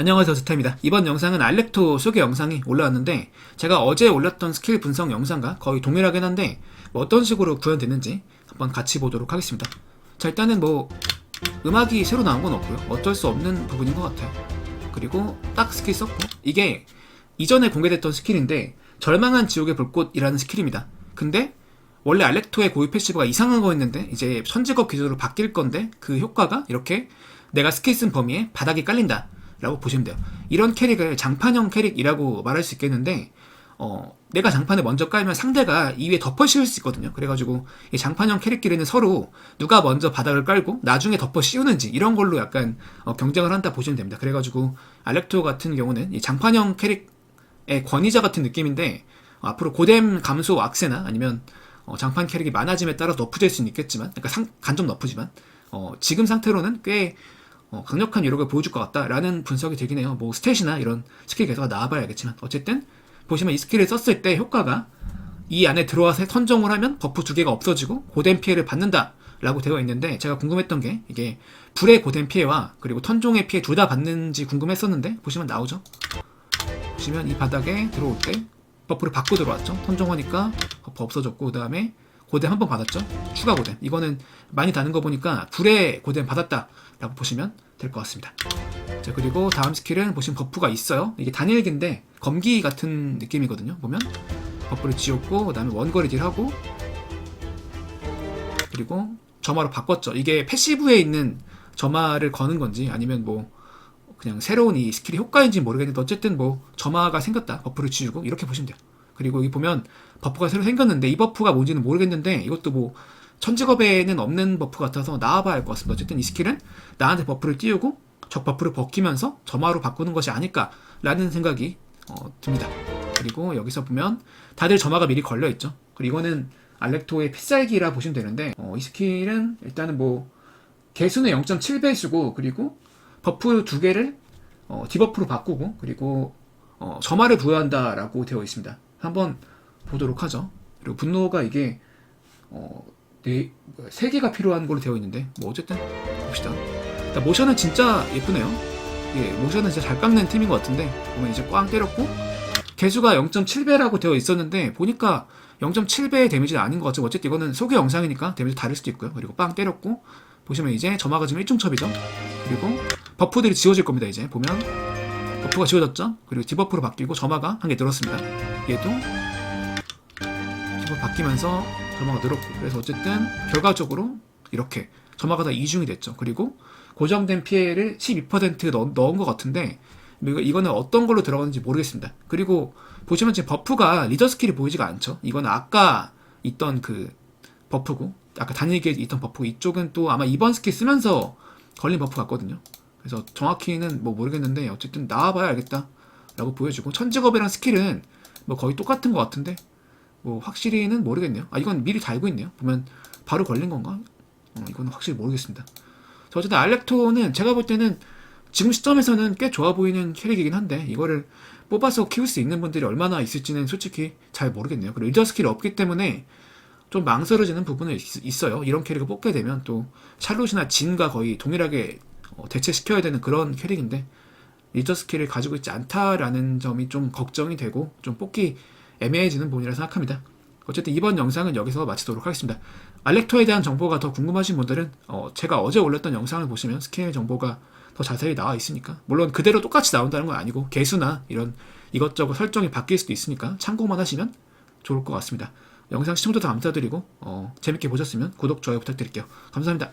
안녕하세요 스타입니다. 이번 영상은 알렉토 소개 영상이 올라왔는데 제가 어제 올렸던 스킬 분석 영상과 거의 동일하긴 한데 뭐 어떤 식으로 구현됐는지 한번 같이 보도록 하겠습니다. 자 일단은 뭐 음악이 새로 나온 건 없고요. 어쩔 수 없는 부분인 것 같아요. 그리고 딱 스킬 썼고 이게 이전에 공개됐던 스킬인데 절망한 지옥의 불꽃이라는 스킬입니다. 근데 원래 알렉토의 고유 패시브가 이상한 거였는데 이제 선직업 기준으로 바뀔 건데 그 효과가 이렇게 내가 스킬 쓴 범위에 바닥이 깔린다 라고 보시면 돼요. 이런 캐릭을 장판형 캐릭이라고 말할 수 있겠는데 어, 내가 장판을 먼저 깔면 상대가 이 위에 덮어 씌울 수 있거든요. 그래가지고 이 장판형 캐릭끼리는 서로 누가 먼저 바닥을 깔고 나중에 덮어 씌우는지 이런 걸로 약간 어, 경쟁을 한다 보시면 됩니다. 그래가지고 알렉토 같은 경우는 이 장판형 캐릭의 권위자 같은 느낌인데 어, 앞으로 고뎀 감소 악세나 아니면 어, 장판 캐릭이 많아짐에 따라 너프될 수는 있겠지만, 그러니까 상- 간접 너프지만, 어, 지금 상태로는 꽤 어, 강력한 위력을 보여줄 것 같다라는 분석이 되긴 해요. 뭐 스탯이나 이런 스킬 개수가 나와봐야 겠지만 어쨌든 보시면 이 스킬을 썼을 때 효과가 이 안에 들어와서 선정을 하면 버프 두 개가 없어지고 고된 피해를 받는다 라고 되어 있는데 제가 궁금했던 게 이게 불의 고된 피해와 그리고 턴종의 피해 둘 다 받는지 궁금했었는데 보시면 나오죠. 보시면 이 바닥에 들어올 때 버프를 받고 들어왔죠. 턴종하니까 버프 없어졌고 그 다음에 고뎀 한번 받았죠. 추가 고뎀. 이거는 많이 다는 거 보니까 불의 고뎀 받았다라고 보시면 될 것 같습니다. 자 그리고 다음 스킬은 보시면 버프가 있어요. 이게 단일기인데 검기 같은 느낌이거든요. 보면 버프를 지웠고 그 다음에 원거리 딜하고 그리고 점화로 바꿨죠. 이게 패시브에 있는 점화를 거는 건지 아니면 뭐 그냥 새로운 이 스킬이 효과인지 모르겠는데 어쨌든 뭐 점화가 생겼다. 버프를 지우고 이렇게 보시면 돼요. 그리고 여기 보면 버프가 새로 생겼는데 이 버프가 뭔지는 모르겠는데 이것도 뭐 천직업에는 없는 버프 같아서 나와봐야 할 것 같습니다. 어쨌든 이 스킬은 나한테 버프를 띄우고 적 버프를 벗기면서 점화로 바꾸는 것이 아닐까라는 생각이 어, 듭니다. 그리고 여기서 보면 다들 점화가 미리 걸려 있죠. 그리고 이거는 알렉토의 필살기라 보시면 되는데 어, 이 스킬은 일단은 뭐 개수는 0.7배수고 그리고 버프 두 개를 어, 디버프로 바꾸고 그리고 어, 점화를 부여한다라고 되어 있습니다. 한번 보도록 하죠. 그리고 분노가 이게 어, 네, 세 개가 필요한 걸로 되어 있는데 뭐 어쨌든 봅시다. 일단 모션은 진짜 예쁘네요. 예, 모션은 진짜 잘 깎는 팀인 것 같은데 보면 이제 꽝 때렸고 개수가 0.7배라고 되어 있었는데 보니까 0.7배의 데미지는 아닌 것 같죠. 어쨌든 이거는 소개 영상이니까 데미지 다를 수도 있고요. 그리고 빵 때렸고 보시면 이제 점화가 지금 1중첩이죠. 그리고 버프들이 지워질 겁니다. 이제 보면 버프가 지워졌죠. 그리고 디버프로 바뀌고 점화가 한 개 늘었습니다. 얘도 디버프 바뀌면서 점화가 늘었고 그래서 어쨌든 결과적으로 이렇게 점화가 다 이중이 됐죠. 그리고 고정된 피해를 12% 넣, 넣은 것 같은데 이거- 이거는 어떤 걸로 들어가는지 모르겠습니다. 그리고 보시면 지금 버프가 리더 스킬이 보이지가 않죠. 이건 아까 있던 그 버프고 아까 단일기에 있던 버프고 이쪽은 또 아마 이번 스킬 쓰면서 걸린 버프 같거든요. 그래서 정확히는 뭐 모르겠는데 어쨌든 나와봐야 알겠다 라고 보여주고 천직업이랑 스킬은 뭐 거의 똑같은 것 같은데 뭐 확실히는 모르겠네요. 아 이건 미리 달고 있네요. 보면 바로 걸린 건가? 어, 이거는 확실히 모르겠습니다. 자, 어쨌든 알렉토는 제가 볼 때는 지금 시점에서는 꽤 좋아 보이는 캐릭이긴 한데 이거를 뽑아서 키울 수 있는 분들이 얼마나 있을지는 솔직히 잘 모르겠네요. 그리고 리더 스킬이 없기 때문에 좀 망설여지는 부분은 있, 어요 이런 캐릭을 뽑게 되면 또 샬롯이나 진과 거의 동일하게 어, 대체시켜야 되는 그런 캐릭인데 리더 스킬을 가지고 있지 않다라는 점이 좀 걱정이 되고 좀 뽑기 애매해지는 부분이라 생각합니다. 어쨌든 이번 영상은 여기서 마치도록 하겠습니다. 알렉토에 대한 정보가 더 궁금하신 분들은 어, 제가 어제 올렸던 영상을 보시면 스킬 정보가 더 자세히 나와 있으니까 물론 그대로 똑같이 나온다는 건 아니고 개수나 이런 이것저것 설정이 바뀔 수도 있으니까 참고만 하시면 좋을 것 같습니다. 영상 시청자 도 감사드리고 어, 재밌게 보셨으면 구독, 좋아요 부탁드릴게요. 감사합니다.